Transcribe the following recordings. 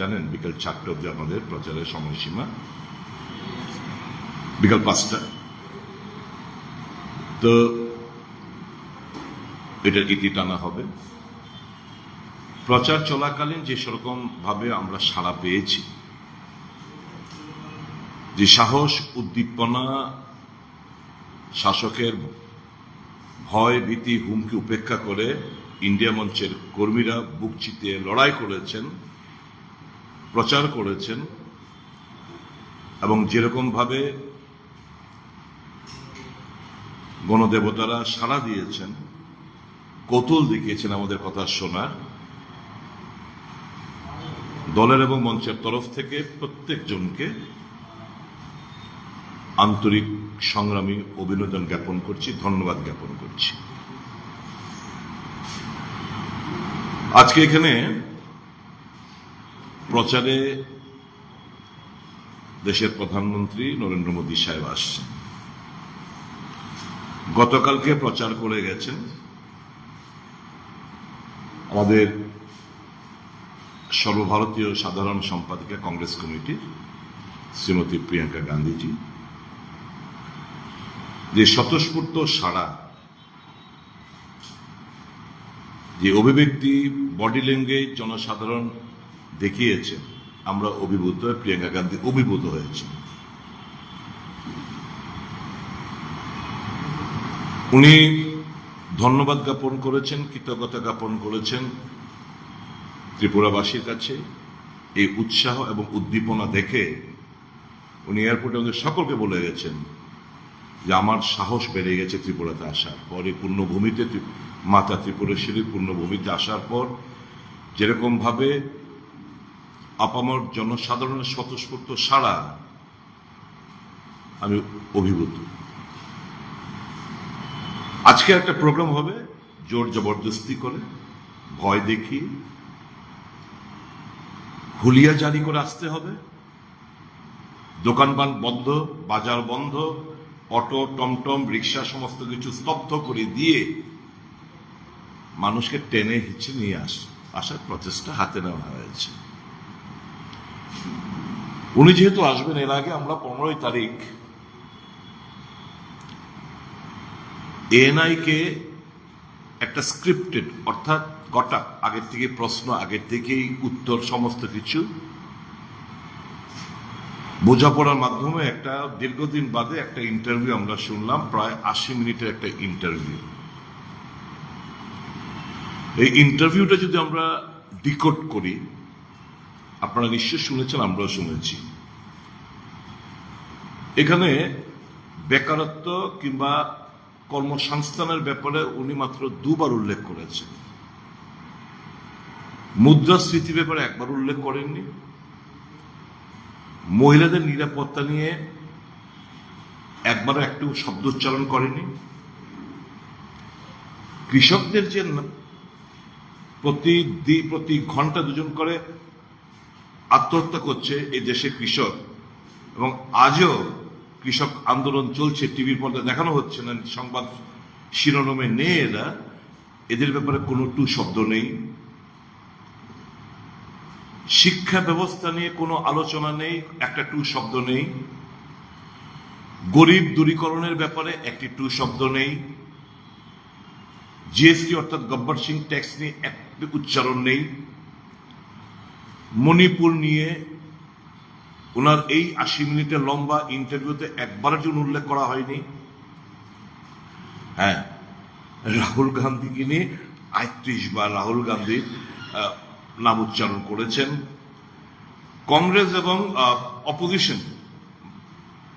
জানেন, বিকাল চারটে অবধি আমাদের প্রচারের সময়সীমা। বিকাল পাঁচটা। তো এটার ইতি টানা হবে। প্রচার চলাকালীন যে সেরকম ভাবে আমরা সাড়া পেয়েছি, যে সাহস, উদ্দীপনা, শাসকের ভয়, ভীতি, হুমকি উপেক্ষা করে ইন্ডিয়া মঞ্চের কর্মীরা বুক চিতিয়ে লড়াই করেছেন প্রচার করেছেন এবং যেরকম ভাবে গণদেবতারা সাড়া দিয়েছেন কৌতূল দেখিয়েছেন আমাদের কথা শোনার, দলের এবং মঞ্চের তরফ থেকে প্রত্যেকজনকে আন্তরিক সংগ্রামী অভিনন্দন জ্ঞাপন করছি, ধন্যবাদ জ্ঞাপন করছি। আজকে এখানে প্রচারে দেশের প্রধানমন্ত্রী নরেন্দ্র মোদী সাহেব আসছেন। গতকালকে প্রচার করে গেছেন আমাদের সর্বভারতীয় সাধারণ সম্পাদিকা কংগ্রেস কমিটির শ্রীমতী প্রিয়াঙ্কা গান্ধীজি। যে স্বতঃস্ফূর্ত সাড়া, যে অভিব্যক্তি, বডি ল্যাঙ্গুয়েজ, জনসাধারণ দেখিয়েছে আমরা অভিভূত প্রিয়াঙ্কা গান্ধী অভিভূত হয়েছে। উনি ধন্যবাদ জ্ঞাপন করেছেন, কৃতজ্ঞতা জ্ঞাপন করেছেন ত্রিপুরাবাসীর কাছে। এই উৎসাহ এবং উদ্দীপনা দেখে উনি এয়ারপোর্টে আমাদের সকলকে বলে গেছেন যে আমার সাহস বেড়ে গেছে ত্রিপুরাতে আসার পরে পূর্ণভূমিতে ত্রি- মাতা ত্রিপুরেশ্বরী পূর্ণভূমিতে আসার পর যেরকম ভাবে আপামর জনসাধারণের স্বতঃস্ফূর্ত সাড়া আমি অভিভূত। আজকে একটা প্রোগ্রাম হবে, জোর জবরদস্তি করে, ভয় দেখিয়ে, হুলিয়া জারি করে আসতে হবে। দোকানপাট বন্ধ, বাজার বন্ধ, অটো, টমটম, রিক্সা, সমস্ত কিছু স্তব্ধ করে দিয়ে মানুষকে টেনে হিচ্ছে নিয়ে আস আসার প্রচেষ্টা হাতে নেওয়া হয়েছে। উনি যেহেতু আসবেন, এর আগে আমরা পনেরোই তারিখ এএনআই কে একটা স্ক্রিপ্টেড অর্থাৎ গোটা আগের থেকে প্রশ্ন, আগের থেকেই উত্তর, সমস্ত কিছু বোঝাপড়ার মাধ্যমে একটা দীর্ঘদিন বাদে একটা ইন্টারভিউ আমরা শুনলাম, প্রায় আশি মিনিটের একটা ইন্টারভিউ এই ইন্টারভিউটা যদি আমরা ডিকোড করি আপনারা নিশ্চয় শুনেছেন, আমরাও শুনেছি। এখানে বেকারত্ব কিংবা কর্মসংস্থানের ব্যাপারে উনি মাত্র দুবার উল্লেখ করেছেন। মুদ্রাস্ফীতি ব্যাপারে একবার উল্লেখ করেননি। মহিলাদের নিরাপত্তা নিয়ে একবারও একটু শব্দ উচ্চারণ করেনি কৃষকদের যে প্রতি প্রতি ঘণ্টা দুজন করে আত্মহত্যা করছে এই দেশের কৃষক। এবং আজও কৃষক আন্দোলন চলছে, টিভির পর্দায় দেখানো হচ্ছে না, সংবাদ শিরোনামে নেই এরা। এদের ব্যাপারে কোনো টু শব্দ নেই। শিক্ষা ব্যবস্থা নিয়ে কোনো আলোচনা নেই, একটা টু শব্দ নেই। গরিব দূরীকরণের ব্যাপারে একটি টু শব্দ নেই। জিএসটি অর্থাৎ গব্বর সিং ট্যাক্স নিয়ে একটি উচ্চারণ নেই। মণিপুর নিয়ে ওনার এই আশি মিনিটের লম্বা ইন্টারভিউতে একবারের জন্য উল্লেখ করা হয়নি। হ্যাঁ রাহুল গান্ধীকে নিয়ে আটত্রিশ বার রাহুল গান্ধী আহ, নাম উচ্চারণ করেছেন। কংগ্রেস এবং অপোজিশন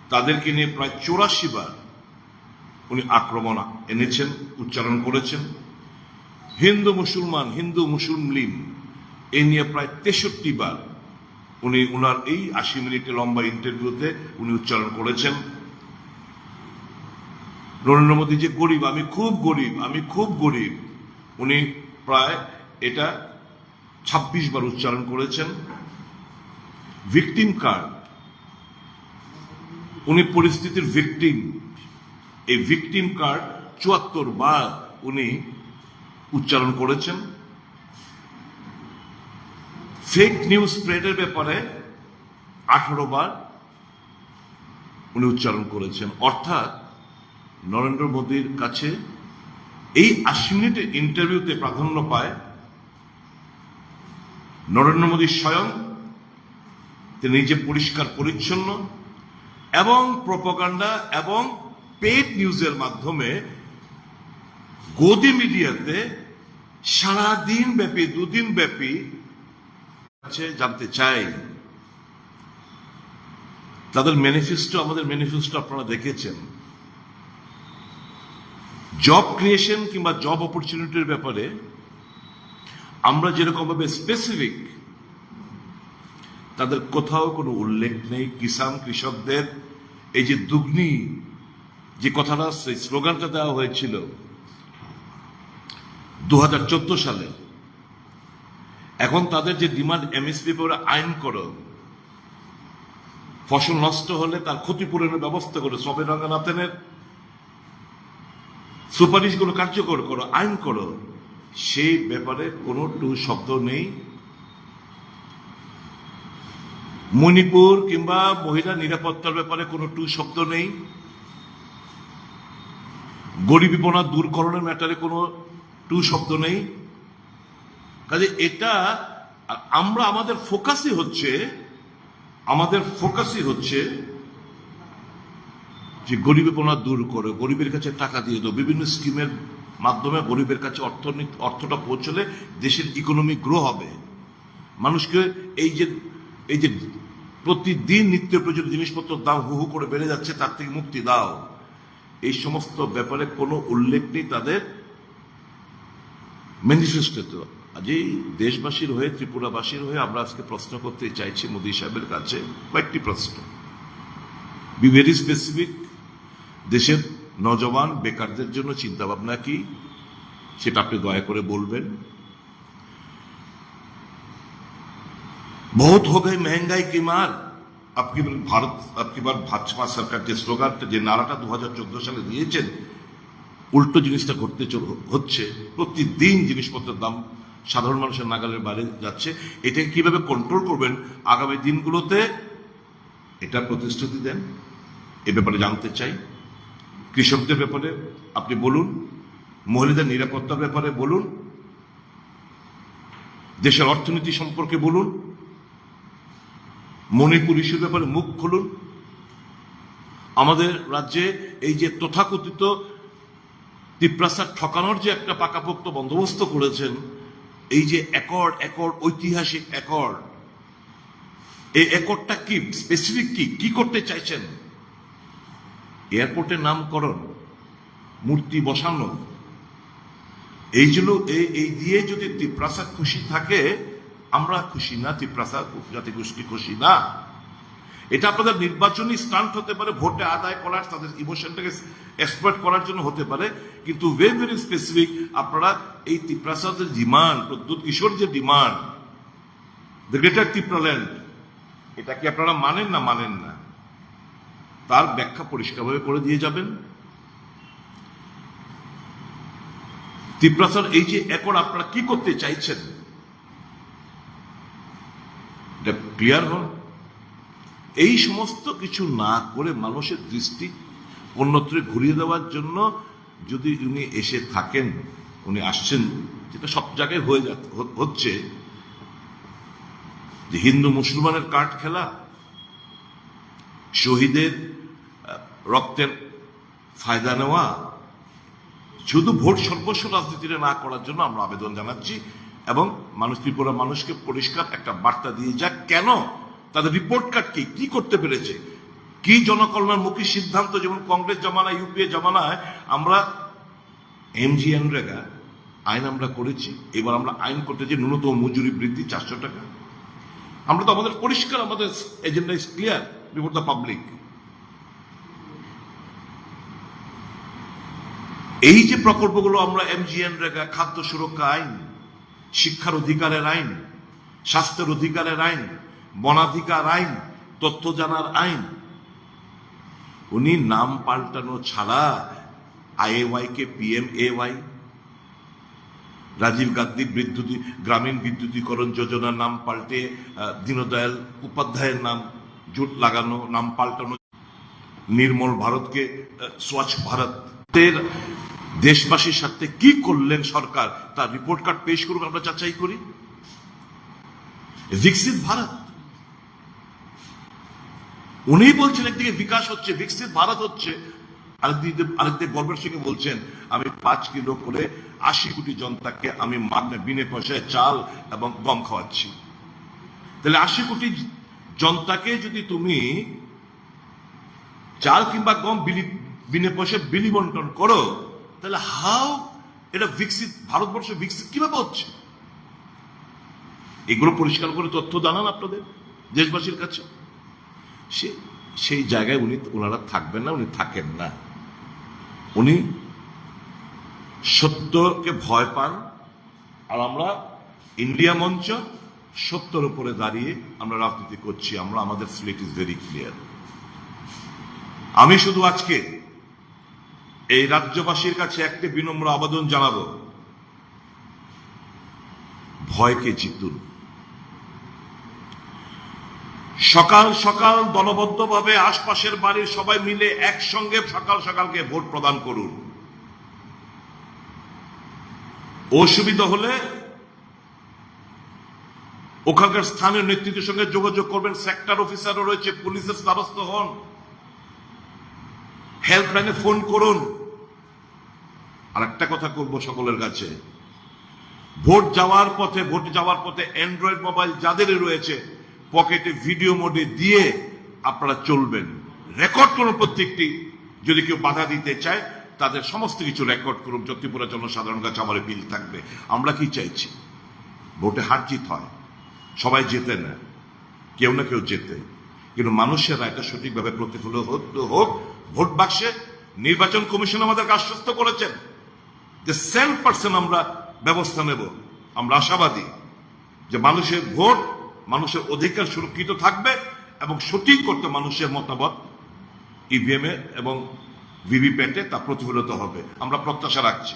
তাদেরকে নিয়ে প্রায় চৌরাশি বার উনি আক্রমণ এনেছেন উচ্চারণ করেছেন। হিন্দু মুসলমান হিন্দু মুসলিম এই নিয়ে প্রায় তেষট্টি বার উনি, উনার এই আশি মিনিটের লম্বা ইন্টারভিউতে উনি উচ্চারণ করেছেন। নরেন্দ্র মোদী যে গরিব, আমি খুব গরিব, আমি খুব গরিব। উনি প্রায় এটা ছাব্বিশ বার উচ্চারণ করেছেন। ভিকটিম কার্ড উনি পরিস্থিতির ভিকটিম এই ভিকটিম কার্ড চুয়াত্তর বার উনি উচ্চারণ করেছেন। ফেক নিউজ স্প্রেডের ব্যাপারে আঠারো বার উনি উচ্চারণ করেছেন। অর্থাৎ নরেন্দ্র মোদীর কাছে এই আশি মিনিটের ইন্টারভিউতে প্রাধান্য পায় নরেন্দ্র মোদী স্বয়ং। তিনি নিজে পরিষ্কার পরিচ্ছন্ন এবং প্রোপাগান্ডা এবং পেড নিউজের মাধ্যমে গদি মিডিয়াতে সারাদিন ব্যাপী, দুদিন ব্যাপী আছে জানতে চাই, তাদের ম্যানিফেস্টো আমাদের ম্যানিফেস্টো আপনারা দেখেছেন। জব ক্রিয়েশন কিংবা জব অপরচুনিটির ব্যাপারে আমরা যেরকম ভাবে স্পেসিফিক তাদের কোথাও কোনো উল্লেখ নেই। কিষান কৃষকদের এই যে দুগ্নি যে কথাটা, সেই স্লোগানটা দেওয়া হয়েছিল দু হাজার চোদ্দ সালে। এখন তাদের যে ডিমান্ড এমএসপি পরে আইন করো, ফসল নষ্ট হলে তার ক্ষতিপূরণের ব্যবস্থা করো, সবে রঙ্গনাথেনের সুপারিশগুলো কার্যকর করো, আইন করো, সেই ব্যাপারে কোনো টু শব্দ নেই। মণিপুর কিংবা মহিলা নিরাপত্তার ব্যাপারে কোনো টু শব্দ নেই। গরিবীপনা দূরকরণের ম্যাটারে কোনো টু শব্দ নেই। কাজে এটা আমরা আমাদের ফোকাসই হচ্ছে, আমাদের ফোকাসই হচ্ছে যে গরিবীপনা দূর করে, গরিবের কাছে টাকা দিয়ে দাও, বিভিন্ন স্কিমের মাধ্যমে গরিবের কাছে অর্থনীতি, অর্থটা পৌঁছলে দেশের ইকোনমি গ্রো হবে। মানুষকে এই যে এই যে প্রতিদিন নিত্য প্রয়োজনীয় জিনিসপত্রের দাম হু হু করে বেড়ে যাচ্ছে, তার থেকে মুক্তি দাও। এই সমস্ত ব্যাপারে কোনো উল্লেখ নেই তাদের। ম্যানিফেস্টোতে আজই দেশবাসীর হয়ে ত্রিপুরাবাসীর হয়ে আমরা আজকে প্রশ্ন করতে চাইছি মোদী সাহেবের কাছে কয়েকটি প্রশ্ন বি ভেরি স্পেসিফিক দেশের নজওয়ান বেকারদের জন্য চিন্তা ভাবনা কি সেটা আপনি দয়া করে বলবেন बहुत हो गई महंगाई की मार আপকি ভারত আপকি বার ভাজপা সরকার যে স্লোগানটা যে নারাটা দু সালে দিয়েছেন উল্টো জিনিসটা ঘটতে চল- হচ্ছে প্রতিদিন জিনিসপত্রের দাম সাধারণ মানুষের নাগালের বাইরে যাচ্ছে। এটাকে কীভাবে কন্ট্রোল করবেন আগামী দিনগুলোতে, এটা প্রতিশ্রুতি দেন। এ ব্যাপারে জানতে চাই। কৃষকদের ব্যাপারে আপনি বলুন, মহিলাদের নিরাপত্তার ব্যাপারে বলুন, দেশের অর্থনীতি সম্পর্কে বলুন, মণিপুর ইস্যুর ব্যাপারে মুখ খুলুন। আমাদের রাজ্যে এই যে তথাকথিত তিপ্রাসাদ ঠকানোর যে একটা পাকাপোক্ত বন্দোবস্ত করেছেন এই যে একর একর, ঐতিহাসিক একর, এই একরটা কি? স্পেসিফিক কি? কি করতে চাইছেন? এয়ারপোর্টের নামকরণ, মূর্তি বসানো, এই জন্য এই দিয়ে যদি ত্রিপ্রাসাদ খুশি থাকে, আমরা খুশি না তিপ্রাসা জাতিগোষ্ঠী খুশি না। এটা আপনাদের নির্বাচনী স্টান্ট হতে পারে, ভোটে আদায় করার, তাদের ইমোশনটাকে এক্সপ্লয়েট করার জন্য হতে পারে। কিন্তু ভেরি ভেরি স্পেসিফিক আপনারা এই তিপ্রাসাদের ডিমান্ড প্রদ্যুৎ কিশোর যে ডিমান্ড দ্য গ্রেটার ত্রিপ্রাল্যান্ড এটা কি আপনারা মানেন না মানেন না? তার ব্যাখ্যা পরিষ্কারভাবে করে দিয়ে যাবেন। তিপ্রাসার এই যে একর আপনারা কি করতে চাইছেন? এটা ক্লিয়ার হন এই সমস্ত কিছু না করে মানুষের দৃষ্টি অন্যত্র ঘুরিয়ে দেওয়ার জন্য যদি উনি এসে থাকেন, উনি আসছেন, যেটা সব জায়গায় হয়ে হচ্ছে, যে হিন্দু মুসলমানের কাঠ খেলা, শহীদের রক্তের ফায়দা নেওয়া, শুধু ভোট সর্বস্ব রাজনীতিতে না করার জন্য আমরা আবেদন জানাচ্ছি এবং মানুষ ত্রিপুরা মানুষকে পরিষ্কার একটা বার্তা দিয়ে যাক কেন তাদের রিপোর্ট কার্ড কি? কি করতে পেরেছে? কি জনকল্যাণমুখী সিদ্ধান্ত? যেমন কংগ্রেস জমানায়, ইউপিএ জমানায়, আমরা এমজি রেগা আইন আমরা করেছি। এবার আমরা আইন করতে যে ন্যূনতম মজুরি বৃদ্ধি চারশো টাকা। আমরা তো আমাদের পরিষ্কার, আমাদের agenda is clear before the public এই যে প্রকল্পগুলো আমরা এমজিএন রেখা খাদ্য সুরক্ষা আইন, শিক্ষার অধিকারের আইন, স্বাস্থ্যের অধিকারের আইন বনাধিকার আইন, তথ্য জানার আইন। উনি নাম পাল্টানো ছাড়া আইএওয়াই কে PM A Y, Rajiv Gandhi বিদ্যুৎ গ্রামীণ বিদ্যুতীকরণ যোজনার নাম পাল্টে দীনদয়াল উপাধ্যায়ের নাম, জোট লাগানো, নাম পাল্টানো। নির্মল ভারতকে স্বচ্ছ ভারতের দেশবাসীর সাথে কি করলেন সরকার? তার রিপোর্ট কার্ড পেশ করুন, আমরা যাচাই করি। বিকশিত ভারত। উনি বলছেন, একদিকে বিকাশ হচ্ছে, বিকশিত ভারত হচ্ছে, আরেকদিকে আরেকদিকে গর্বের সঙ্গে বলছেন, আমি পাঁচ কিলো করে আশি কোটি জনতাকে আমি মাগনা বিনে পয়সায় চাল এবং গম খাওয়াচ্ছি। তাহলে আশি কোটি জনতাকে যদি তুমি চাল কিংবা গম বিলি, বিনে পয়সায় বিলি বন্টন করো, তাহলে হাউ এটা বিকশিত, ভারতবর্ষ বিকশিত কীভাবে হচ্ছে? এগুলো পরিষ্কার করে তথ্য জানান আপনাদের, দেশবাসীর কাছে। সে, সেই জায়গায় উনি, ওনারা থাকবেন না, উনি থাকেন না। উনি সত্যকে ভয় পান, আর আমরা ইন্ডিয়া মঞ্চ সত্যর উপরে দাঁড়িয়ে আমরা রাজনীতি করছি, আমরা আমাদের স্লেট ইজ ভেরি ক্লিয়ার আমি শুধু আজকে এই রাজ্যবাসীর কাছে একটি বিনম্র আবেদন জানাব। ভয়কে জিতুন। সকাল সকাল দলবদ্ধভাবে আশপাশের বাড়ির সবাই মিলে একসঙ্গে সকাল সকালকে ভোট প্রদান করুন। অসুবিধা হলে ওখানকার স্থানীয় নেতৃত্বের সঙ্গে যোগাযোগ করবেন সেক্টর অফিসারও রয়েছে, পুলিশের দ্বারস্থ হন। হেল্পলাইনে ফোন করুন। আর একটা কথা করব সকলের কাছে। ভোট যাওয়ার পথে, ভোট যাওয়ার পথে অ্যান্ড্রয়েড মোবাইল যাদের রয়েছে পকেটে ভিডিও মোডে দিয়ে আপনারা চলবেন। রেকর্ড করুন প্রত্যেকটি। যদি কেউ বাধা দিতে চায়, তাদের সমস্ত কিছু রেকর্ড করুন। ত্রিপুরা জনসাধারণ কাছে আমার বিল থাকবে। আমরা কি চাইছি? ভোটে হার জিত হয়। সবাই জেতে না। কেউ না কেউ জেতে। কিন্তু মানুষের এটা সঠিকভাবে প্রতিফলিত হোক ভোট বাক্সে নির্বাচন কমিশন আমাদেরকে আশ্বস্ত করেছেন। যে সেন পার্সেন্ট আমরা ব্যবস্থা নেব। আমরা আশাবাদী যে মানুষের ভোট মানুষের অধিকার সুরক্ষিত থাকবে এবং সঠিক করতে মানুষের মতামত ইভিএম এ এবং ভিভিপ্যাটে তা প্রতিফলিত হবে। আমরা প্রত্যাশা রাখছি।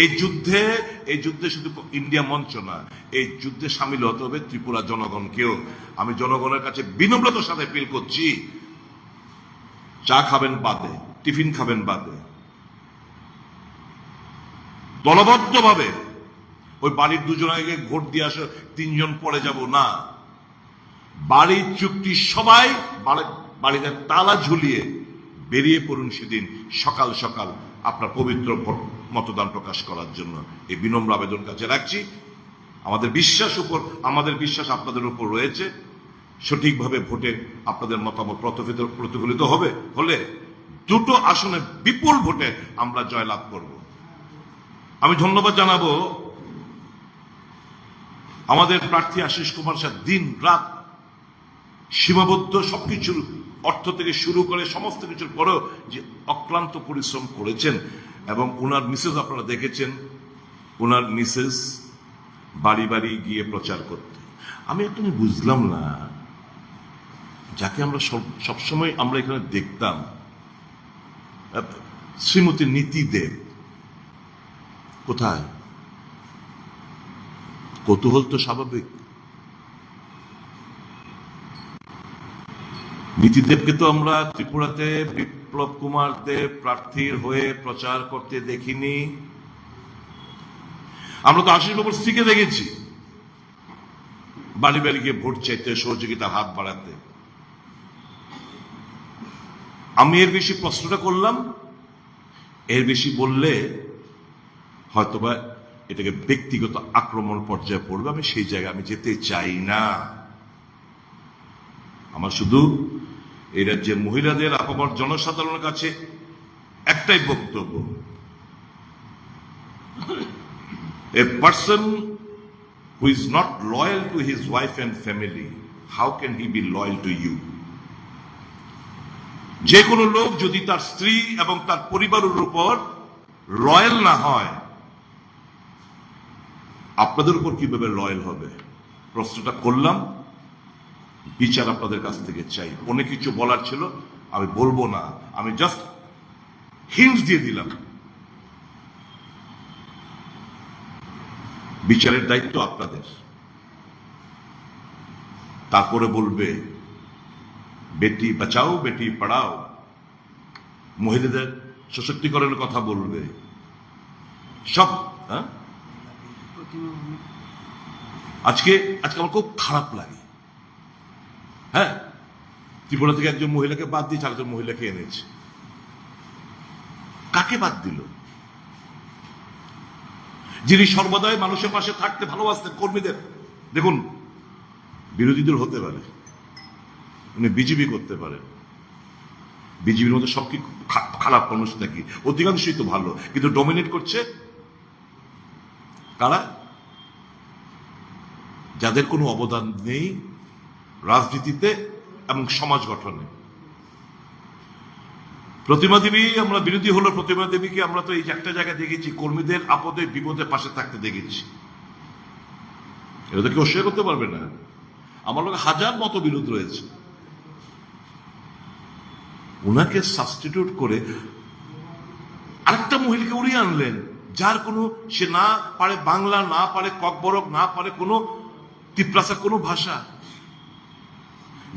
এই যুদ্ধে এই যুদ্ধে শুধু ইন্ডিয়া মঞ্চ না, এই যুদ্ধে সামিল হতে হবে ত্রিপুরা জনগণকেও। আমি জনগণের কাছে বিনম্রতার সাথে পিল করছি, চা খাবেন বাদে, টিফিন খাবেন বাদে। দলবদ্ধভাবে ওই বাড়ির দুজনকে ভোট দিয়ে আসে, তিনজন পরে যাব, না। বাড়ির চুক্তি সবাই বাড়িতে তালা ঝুলিয়ে বেরিয়ে পড়ুন সেদিন সকাল সকাল আপনার পবিত্র মতদান প্রকাশ করার জন্য। এই বিনম্র আবেদন কাছে রাখছি। আমাদের বিশ্বাস উপর, আমাদের বিশ্বাস আপনাদের উপর রয়েছে। সঠিকভাবে ভোটে আপনাদের মতামত প্রতিফলিত প্রতিফলিত হবে, হলে দুটো আসনে বিপুল ভোটে আমরা জয়লাভ করব। আমি ধন্যবাদ জানাব আমাদের প্রার্থী আশিস কুমার শাহ দিন রাত সীমাবদ্ধ সবকিছুর অর্থ থেকে শুরু করে সমস্ত কিছুর পরেও যে অক্লান্ত পরিশ্রম করেছেন এবং ওনার মিসেস আপনারা দেখেছেন ওনার মিসেস বাড়ি বাড়ি গিয়ে প্রচার করতে। আমি একটা বুঝলাম না, যাকে আমরা সব- সবসময় আমরা এখানে দেখতাম শ্রীমতী নীতি দেব কোথায়? কৌতূহল তো স্বাভাবিক। নীতিদেবকে তো আমরা ত্রিপুরাতে বিপ্লব কুমার দেব প্রার্থীর হয়ে প্রচার করতে দেখিনি। আমরা তো আশিস বাবুর স্ত্রীকে দেখেছি। বাড়ি বাড়ি গিয়ে ভোট চাইতে, সহযোগিতা, হাত বাড়াতে। আমি এর বেশি প্রশ্নটা করলাম। এর বেশি বললে হয়তোবা এটাকে ব্যক্তিগত আক্রমণ পর্যায়ে পড়বে, আমি সেই জায়গায় আমি যেতে চাই না। আমার শুধু এই রাজ্যের মহিলাদের, আপামর জনসাধারণের কাছে একটাই বক্তব্য। A person who is not loyal to his wife and family how can he be loyal to you যে কোনো লোক যদি তার স্ত্রী এবং তার পরিবারের উপর রয়্যাল না হয় আপনাদের উপর কীভাবে লয়াল হবে? প্রশ্নটা করলাম। বিচার আপনাদের কাছ থেকে চাই। অনেক কিছু বলার ছিল, আমি বলব না। আমি জাস্ট হিন্টস দিয়ে দিলাম। বিচারের দায়িত্ব আপনাদের। তারপরে বলবে, বেটি বাঁচাও, বেটি পড়াও। মহিলাদের সশক্তিকরণের কথা বলবে। সব হ্যাঁ? আজকে আজকে আমার খুব খারাপ লাগে। হ্যাঁ? ত্রিপুরা থেকে একজন মহিলাকে বাদ দিয়েছে আরেকজন মহিলাকে এনেছে। কাকে বাদ দিল? যিনি সর্বদাই মানুষের পাশে থাকতে ভালোবাসতেন কর্মীদের। দেখুন বিরোধী দল হতে পারে, উনি বিজেপি করতে পারেন। বিজেপির মধ্যে সব কি খারাপ মানুষ নাকি? অধিকাংশই তো ভালো, কিন্তু ডমিনেট করছে কারা? যাদের কোনো অবদান নেই রাজনীতিতে এবং সমাজ গঠনে। প্রতিমা দেবী আমরা বিরোধী হলো প্রতিমা দেবীকে আমরা তো এই একটা জায়গায় দেখেছি, কর্মীদের আপদে, বিপদে পাশে থাকতে দেখেছি। এটা তো কেউ অস্বীকার করতে পারবে না। আমার লোক হাজার মতো বিরোধ রয়েছে। ওনাকে সাবস্টিটিউট করে আরেকটা মহিলাকে উড়িয়ে আনলেন, যার কোনো, সে না পারে বাংলা, না পারে কক ককবরক, না পারে কোনো তিপ্রাসা কোনো ভাষা।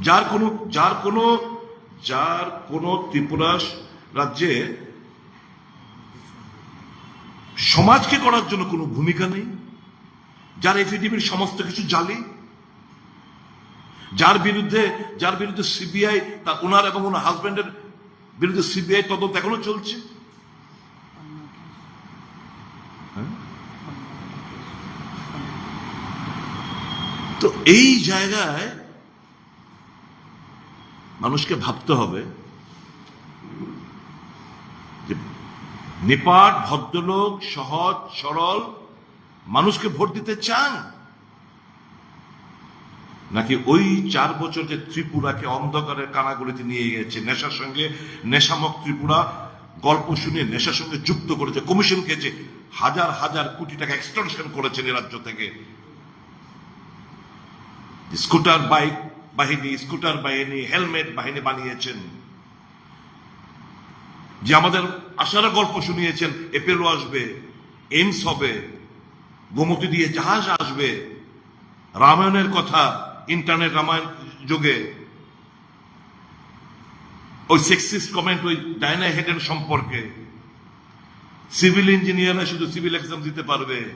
যার কোনো যার কোনো যার কোনো ত্রিপুরা রাজ্যে সমাজকে করার জন্য কোনো ভূমিকা নেই। যার এফিডেভিট সমস্ত কিছু জালি। যার বিরুদ্ধে যার বিরুদ্ধে সিবিআই তার ওনার এবং ওনার হাজবেন্ডের বিরুদ্ধে সিবিআই তদন্ত এখনও চলছে। এই জায়গায় মানুষকে ভাবতে হবে যে নিপাট, ভদ্রলোক, সহজ, সরল মানুষকে ভোট দিতে চান? নাকি ওই চার বছর যে ত্রিপুরাকে অন্ধকারের কানাগড়িতে নিয়ে গেছে নেশার সঙ্গে নেশামক ত্রিপুরা, গল্প শুনে নেশার সঙ্গে যুক্ত করেছে, কমিশন খেয়েছে, হাজার হাজার কোটি টাকা এক্সটেনশন করেছেন এ রাজ্য থেকে। স্কুটার বাইক বাহিনী, স্কুটার বাহিনী, হেলমেট বাহিনী বানিয়েছেন। যে আমাদের আশার গল্প শুনিয়েছেন, এপেলো আসবে, এইমস হবে, গোমতী দিয়ে জাহাজ আসবে, রামায়ণের কথা, ইন্টারনেট রামায়ণ যুগে। ওই সেক্সিস কমেন্ট ওই ডায়না হেডের সম্পর্কে। সিভিল ইঞ্জিনিয়াররা শুধু সিভিল এক্সাম দিতে পারবে।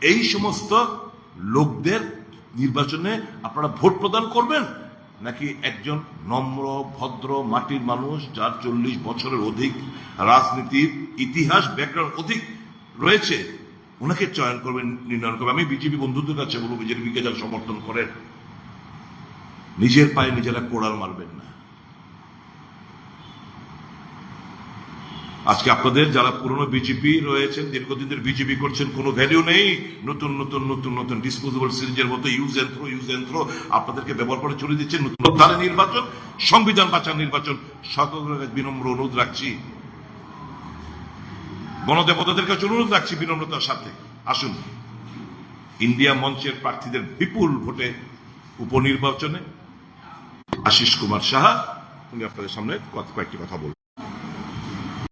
এই সমস্ত লোকদের নির্বাচনে আপনারা ভোট প্রদান করবেন? নাকি একজন নম্র, ভদ্র, মাটির মানুষ যার চল্লিশ বছরের অধিক রাজনীতির ইতিহাস ব্যাকগ্রাউন্ড অধিক রয়েছে, ওনাকে চয়ন করবেন, নির্ণয় করবেন? আমি বিজেপি বন্ধুদের কাছে বলব বিজেপিকে যারা সমর্থন করেন। নিজের পায়ে নিজেরা কোড়াল মারবেন না। আজকে আপনাদের যারা পুরনো বিজেপি রয়েছেন দীর্ঘদিনের বিজেপি করছেন, কোনো ভ্যালু নেই। নতুন নতুন নতুন নতুন ডিসপোজেবল সিরিজের মতো use and throw use and throw আপনাদেরকে ব্যবহার করে চলে দিচ্ছেন। নতুন ধারে নির্বাচন, সংবিধান বাঁচার নির্বাচন, সকলের বিনম্র অনুরোধ রাখছি। গণদেবতাদের কাছে অনুরোধ রাখছি বিনম্রতার সাথে। আসুন, ইন্ডিয়া মঞ্চের প্রার্থীদের বিপুল ভোটে উপনির্বাচনে আশিস কুমার সাহা, উনি আপনাদের সামনে কয়েকটি কথা বলবেন।